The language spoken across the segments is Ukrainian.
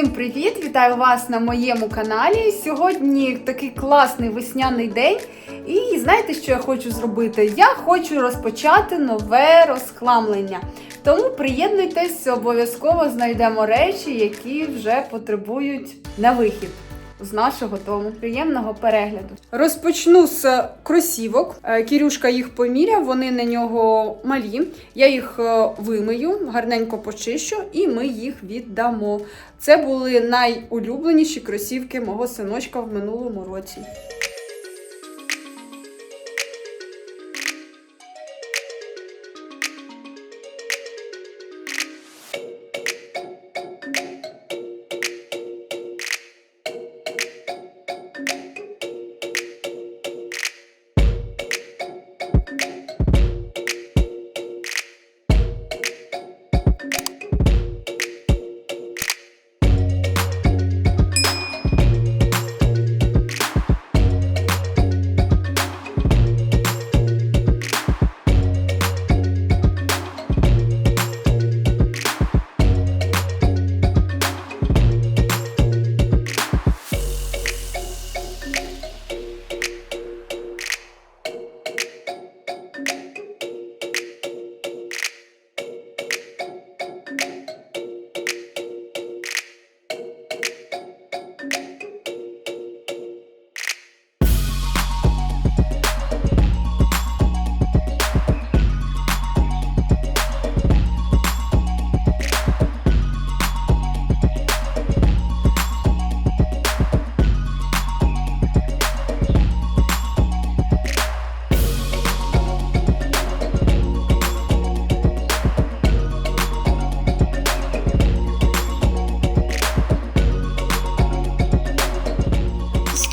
Усім привіт! Вітаю вас на моєму каналі. Сьогодні такий класний весняний день. І знаєте, що я хочу зробити? Я хочу розпочати нове розхламлення. Тому приєднуйтесь, обов'язково знайдемо речі, які вже потребують на вихід. З нашого дому приємного перегляду. Розпочну з кросівок. Е, Кірюшка їх поміряв, вони на нього малі. Я їх е, вимию, гарненько почищу, і ми їх віддамо. Це були найулюбленіші кросівки мого синочка в минулому році.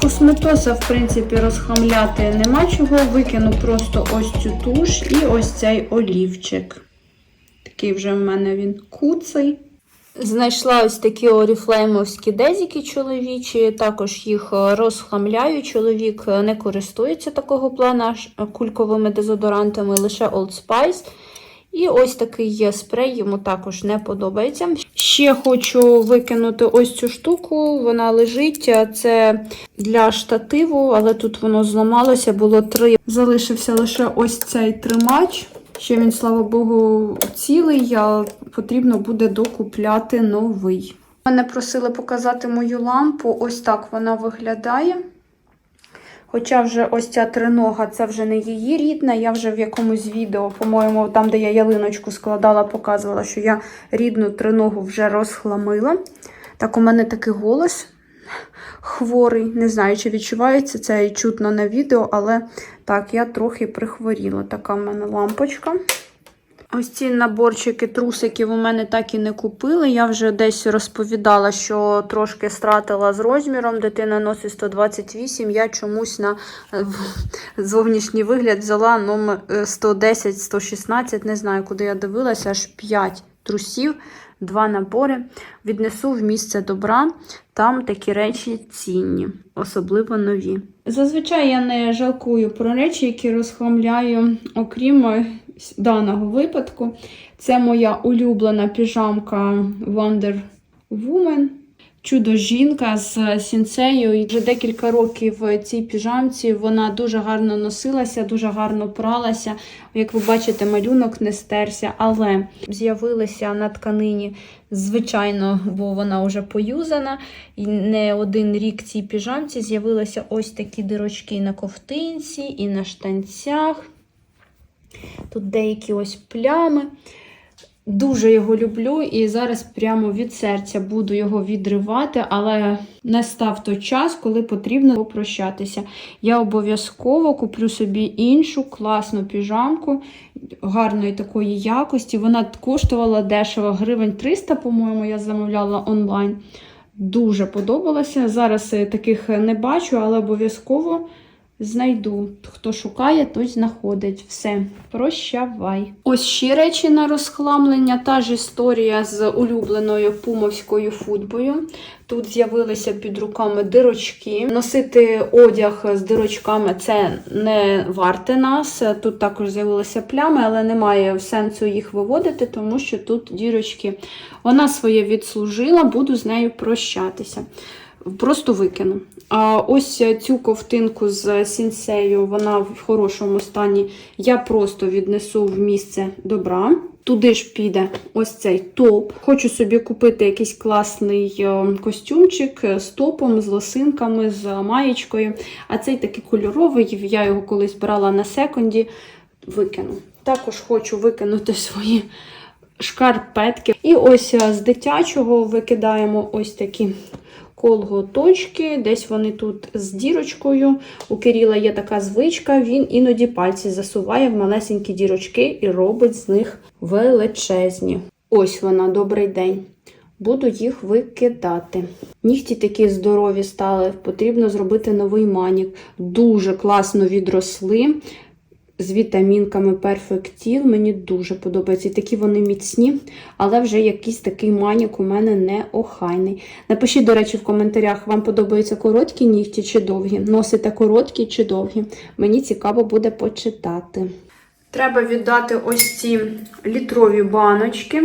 Косметоса, в принципі, розхамляти нема чого. Викину просто ось цю туш і ось цей олівчик. Такий вже в мене він куций. Знайшла ось такі оріфлеймовські дезіки чоловічі, також їх розхамляю. Чоловік не користується такого плана кульковими дезодорантами, лише Old Spice. І ось такий є спрей, йому також не подобається. Ще хочу викинути ось цю штуку, вона лежить. Це для штативу, але тут воно зламалося, було три. Залишився лише ось цей тримач. Ще він, слава Богу, цілий, а потрібно буде докупляти новий. Мене просили показати мою лампу. Ось так вона виглядає. Хоча вже ось ця тринога, це вже не її рідна. Я вже в якомусь відео, по-моєму, там, де я ялиночку складала, показувала, що я рідну триногу вже розхламила. Так, у мене такий голос хворий. Не знаю, чи відчувається це і чутно на відео, але так, я трохи прихворіла. Така в мене лампочка. Ось ці наборчики трусиків у мене так і не купили. Я вже десь розповідала, що трошки стратила з розміром. Дитина носить 128. Я чомусь на е, зовнішній вигляд взяла номер 110-116. Не знаю, куди я дивилася, аж 5 трусів, 2 набори. Віднесу в місце добра. Там такі речі цінні, особливо нові. Зазвичай я не жалкую про речі, які розхламляю, окрім даного випадку. Це моя улюблена піжамка Wonder Woman. Чудо жінка з сінцею. І вже декілька років в цій піжамці вона дуже гарно носилася, дуже гарно пралася. Як ви бачите, малюнок не стерся, але з'явилися на тканині, звичайно, бо вона вже поюзана. І не один рік цій піжамці з'явилися ось такі дирочки на ковтинці, і на штанцях. Тут деякі ось плями. Дуже його люблю і зараз прямо від серця буду його відривати, але настав той час, коли потрібно попрощатися. Я обов'язково куплю собі іншу класну піжамку гарної такої якості. Вона коштувала дешево, гривень 300, по-моєму, я замовляла онлайн. Дуже подобалося. Зараз е, таких не бачу, але обов'язково Знайду. Хто шукає, той знаходить. Все, прощавай. Ось ще речі на розхламлення. Та ж історія з улюбленою пумовською футбою. Тут з'явилися під руками дирочки. Носити одяг з дирочками це не варте нас. Тут також з'явилися плями, але немає сенсу їх виводити, тому що тут дірочки. Вона своє відслужила, буду з нею прощатися. Просто викину. А ось цю ковтинку з сінсею, вона в хорошому стані. Я просто віднесу в місце добра. Туди ж піде ось цей топ. Хочу собі купити якийсь класний е, костюмчик з топом, з лосинками, з маєчкою. А цей такий кольоровий, я його колись брала на секунді, викину. Також хочу викинути свої шкарпетки. І ось е, з дитячого викидаємо ось такі колготочки. Десь вони тут з дірочкою. У Кирила є така звичка, він іноді пальці засуває в малесенькі дірочки і робить з них величезні. Ось вона, добрий день. Буду їх викидати. Нігті такі здорові стали, потрібно зробити новий манік. Дуже класно відросли з вітамінками Perfectil. Мені дуже подобається. І такі вони міцні, але вже якийсь такий манік у мене неохайний. Напишіть, до речі, в коментарях, вам подобаються короткі нігті чи довгі. Носите короткі чи довгі. Мені цікаво буде почитати. Треба віддати ось ці літрові баночки.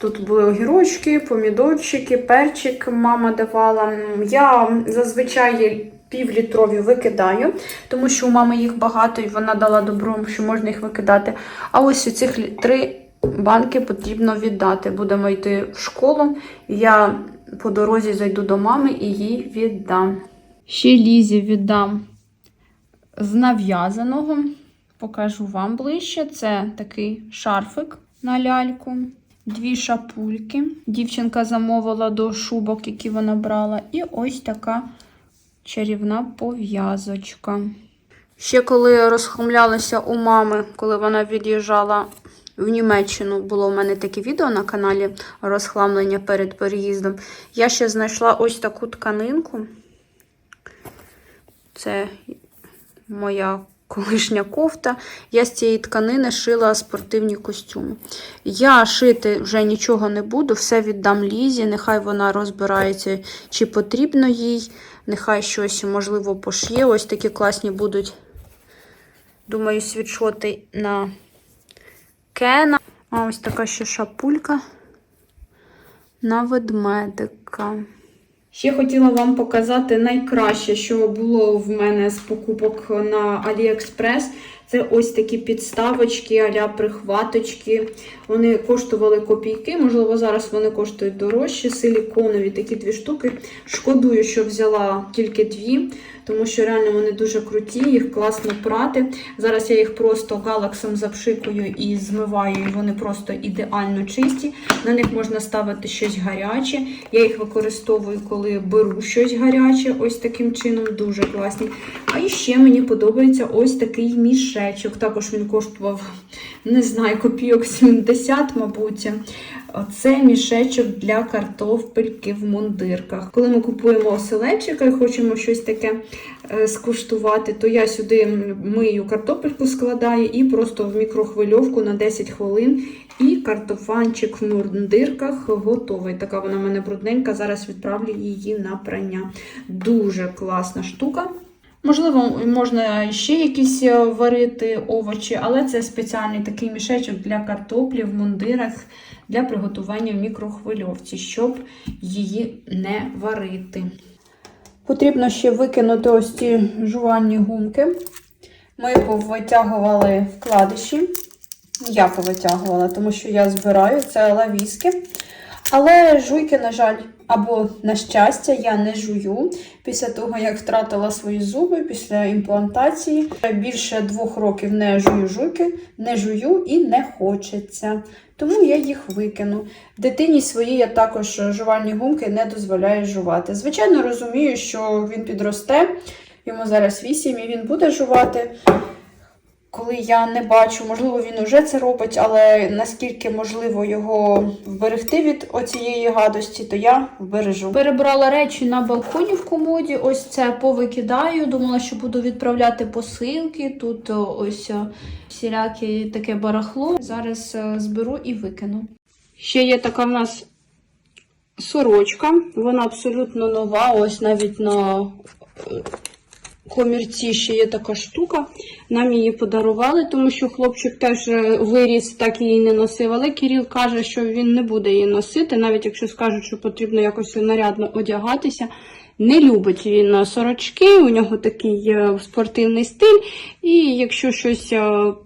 Тут були огірочки, помідорчики, перчик мама давала. Я зазвичай півлітрові викидаю, тому що у мами їх багато, і вона дала добро, що можна їх викидати. А ось у цих три банки потрібно віддати. Будемо йти в школу. Я по дорозі зайду до мами і їй віддам. Ще Лізі віддам з нав'язаного. Покажу вам ближче. Це такий шарфик на ляльку. Дві шапульки. Дівчинка замовила до шубок, які вона брала. І ось така чарівна пов'язочка. Ще коли розхомлялася у мами, коли вона від'їжджала в Німеччину, було в мене таке відео на каналі розхламлення перед переїздом. Я ще знайшла ось таку тканинку. Це моя колишня кофта. Я з цієї тканини шила спортивні костюми. Я шити вже нічого не буду, все віддам Лізі. Нехай вона розбирається, чи потрібно їй. Нехай щось, можливо, пошиє. Ось такі класні будуть, думаю, світшоти на Кена. А ось така ще шапулька на ведмедика. Ще хотіла вам показати найкраще, що було в мене з покупок на AliExpress. Це ось такі підставочки, аля прихваточки. Вони коштували копійки, можливо, зараз вони коштують дорожче. Силіконові такі дві штуки. Шкодую, що взяла тільки дві, тому що реально вони дуже круті, їх класно прати. Зараз я їх просто галаксом запшикую і змиваю, і вони просто ідеально чисті. На них можна ставити щось гаряче. Я їх використовую, коли беру щось гаряче, ось таким чином, дуже класні. А ще мені подобається ось такий мішечок. Також він коштував, не знаю, копійок 70, мабуть. Це мішечок для картопельки в мундирках. Коли ми купуємо оселедчика і хочемо щось таке е, скуштувати, то я сюди мию картопельку складаю і просто в мікрохвильовку на 10 хвилин. І картофанчик в мундирках готовий. Така вона в мене брудненька. Зараз відправлю її на прання. Дуже класна штука. Можливо, можна ще якісь е, варити овочі, але це спеціальний такий мішечок для картоплі в мундирах для приготування в мікрохвильовці, щоб її не варити. Потрібно ще викинути ось ці жувальні гумки. Ми повитягували вкладиші. Я повитягувала, тому що я збираю це лавіски. Але жуйки, на жаль, або на щастя, я не жую після того, як втратила свої зуби після імплантації. Більше двох років не жую жуйки, не жую і не хочеться. Тому я їх викину. Дитині своїй я також жувальні гумки не дозволяю жувати. Звичайно, розумію, що він підросте, йому зараз 8 і він буде жувати. Коли я не бачу, можливо, він уже це робить, але наскільки можливо його вберегти від оцієї гадості, то я вбережу. Перебрала речі на балконі в комоді. Ось це повикидаю. Думала, що буду відправляти посилки. Тут ось всіляке таке барахло. Зараз е, зберу і викину. Ще є така в нас сорочка. Вона абсолютно нова. Ось навіть на е, комірці ще є така штука. Нам її подарували, тому що хлопчик теж е, виріс, так її не носив. Але Кирил каже, що він не буде її носити, навіть якщо скажуть, що потрібно якось нарядно одягатися. Не любить він е, сорочки, у нього такий е, спортивний стиль. І якщо щось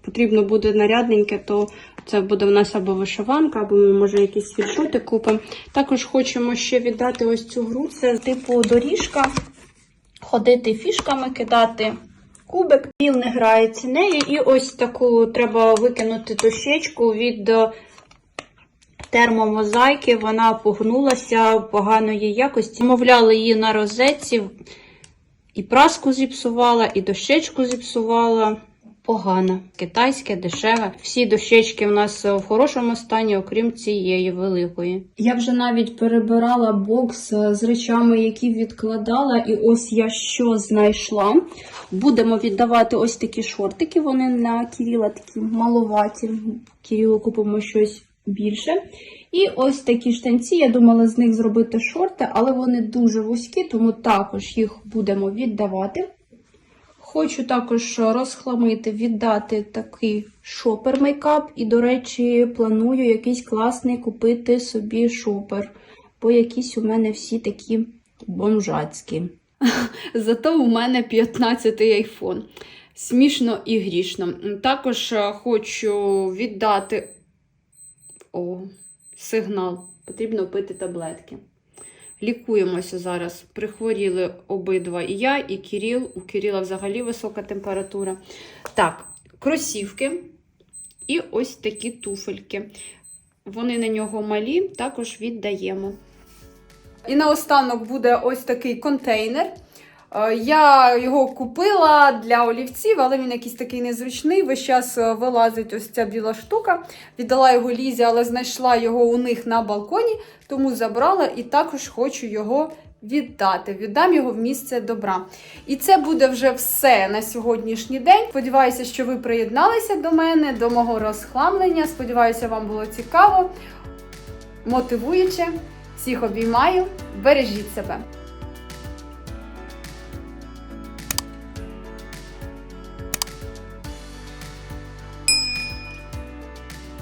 потрібно буде нарядненьке, то це буде в нас або вишиванка, або ми, може якісь світшоти купимо. Також хочемо ще віддати ось цю гру. Це типу доріжка ходити фішками, кидати кубик. Біл не грається нею. І ось таку треба викинути дощечку від е, термомозаїки. Вона погнулася поганої якості. Замовляли її на розетці. І праску зіпсувала, і дощечку зіпсувала. Погано. Китайське, дешеве. Всі дощечки в нас в хорошому стані, окрім цієї великої. Я вже навіть перебирала бокс е, з речами, які відкладала, і ось я що знайшла. Будемо віддавати ось такі шортики. Вони на Кіріла такі маловаті. Кірілу купимо щось більше. І ось такі штанці. Я думала з них зробити шорти, але вони дуже вузькі, тому також їх будемо віддавати. Хочу також розхламити, віддати такий шопер мейкап. І, до речі, планую якийсь класний купити собі шопер, бо якісь у мене всі такі бомжацькі. Зато у мене 15-й айфон. Смішно і грішно. Також е, хочу віддати о, сигнал. Потрібно пити таблетки. Лікуємося зараз. Прихворіли обидва і я, і Кіріл. У Кіріла взагалі висока температура. Так, кросівки і ось такі туфельки. Вони на нього малі, також віддаємо. І наостанок буде ось такий контейнер. Е, Я його купила для олівців, але він якийсь такий незручний. Весь час е, вилазить ось ця біла штука. Віддала його Лізі, але знайшла його у них на балконі, тому забрала і також хочу його віддати. Віддам його в місце добра. І це буде вже все на сьогоднішній день. Сподіваюся, що ви приєдналися до мене, до мого розхламлення. Сподіваюся, вам було цікаво, мотивуюче. Всіх обіймаю, бережіть себе.